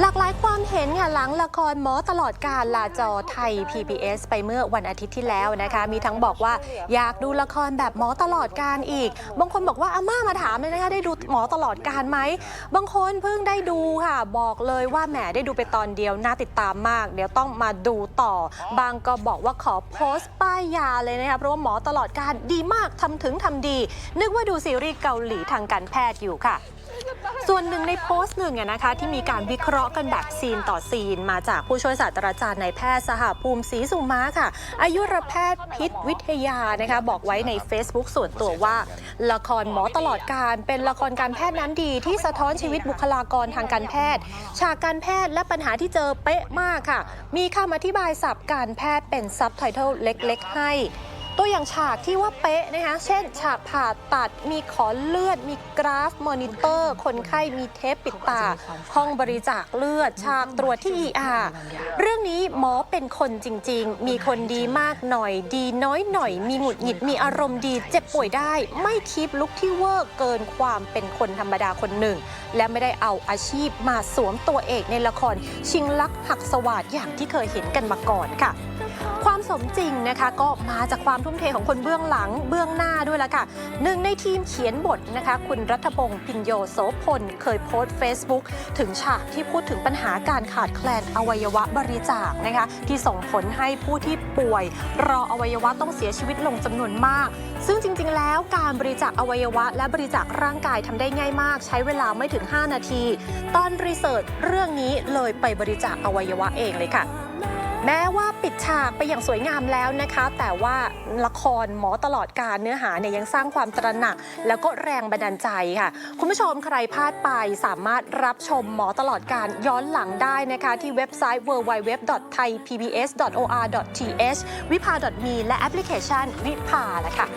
หลากหลายความเห็นค่ะหลังละครหมอตลอดการลาจอไทย PBS ไปเมื่อวันอาทิตย์ที่แล้วนะคะ มีทั้งบอกว่าอยากดูละครแบบหมอตลอดการอีก บางคนบอกว่าอาม่ามาถามเลยนะคะได้ดูหมอตลอดการไหม บางคนเพิ่งได้ดูค่ะ บอกเลยว่าแหมได้ดูไปตอนเดียวน่าติดตามมาก เดี๋ยวต้องมาดูต่อ บางก็บอกว่าขอโพสต์ป้ายยาเลยนะคะเพราะว่าหมอตลอดการดีมากทำถึงทำดี นึกว่าดูซีรีส์เกาหลีทางการแพทย์อยู่ค่ะ ส่วนหนึ่งในโพสต์หนึ่งอะนะคะที่มีการวิเคราะห์กันแบบซีนต่อซีนมาจากผู้ช่วยศาสตราจารย์นายแพทย์สหภูมิศรีสุมาค่ะ อายุรแพทย์พิษวิทยานะคะบอกไว้ใน Facebook ส่วนตัวว่า ละครหมอตลอดการเป็นละครการแพทย์น้ำดีที่สะท้อนชีวิตบุคลากรทางการแพทย์ ฉากการแพทย์และปัญหาที่เจอเป๊ะมากค่ะ มีคำอธิบายศัพท์การแพทย์เป็นซับไตเติลเล็ก ๆ ให้ ตัวอย่างฉากที่ว่าเป๊ะนะคะ เช่น ฉากผ่าตัด มีขอเลือด มีกราฟมอนิเตอร์ คนไข้มีเทปปิดตา ห้องบริจาคเลือด ฉากตรวจที่ ER เรื่องนี้หมอเป็นคนจริง ๆ มีคนดีมากหน่อย ดีน้อยหน่อย มีหงุดหงิด มีอารมณ์ดี เจ็บป่วยได้ ไม่คีบลุกที่เวอร์เกินความเป็นคนธรรมดาคนหนึ่ง และไม่ได้เอาอาชีพมาสวมตัวเอกในละครชิงลักหักสวาดอย่างที่เคยเห็นกันมาก่อนค่ะ ความสมจริงนะคะก็มาจากความทุ่มเทของคนเบื้องหลังเบื้องหน้าด้วยละค่ะหนึ่งในทีมเขียนบทนะคะ คุณรัฐพงศ์พินโยโสพล เคยโพสต์ Facebook ถึงฉากที่พูดถึงปัญหาการขาดแคลนอวัยวะบริจาคนะคะ ที่ส่งผลให้ผู้ที่ป่วย รออวัยวะต้องเสียชีวิตลงจำนวนมาก ซึ่งจริง ๆ แล้วการบริจาคอวัยวะ และบริจาคร่างกายทำได้ง่ายมาก ใช้เวลาไม่ถึง 5 นาที ตอนรีเสิร์ชเรื่องนี้เลยไปบริจาคอวัยวะเองเลยค่ะ แม้ว่าปิดฉากไปอย่างสวยงามแล้วนะคะ แต่ว่าละครหมอตลอดการเนื้อหาเนี่ยยังสร้างความตระหนัก แล้วก็แรงบันดาลใจค่ะ คุณผู้ชมใครพลาดไปสามารถรับชมหมอตลอดการย้อนหลังได้นะคะ ที่เว็บไซต์ www.thaipbs.or.th วิภา .me และแอปพลิเคชันวิภาแหละค่ะ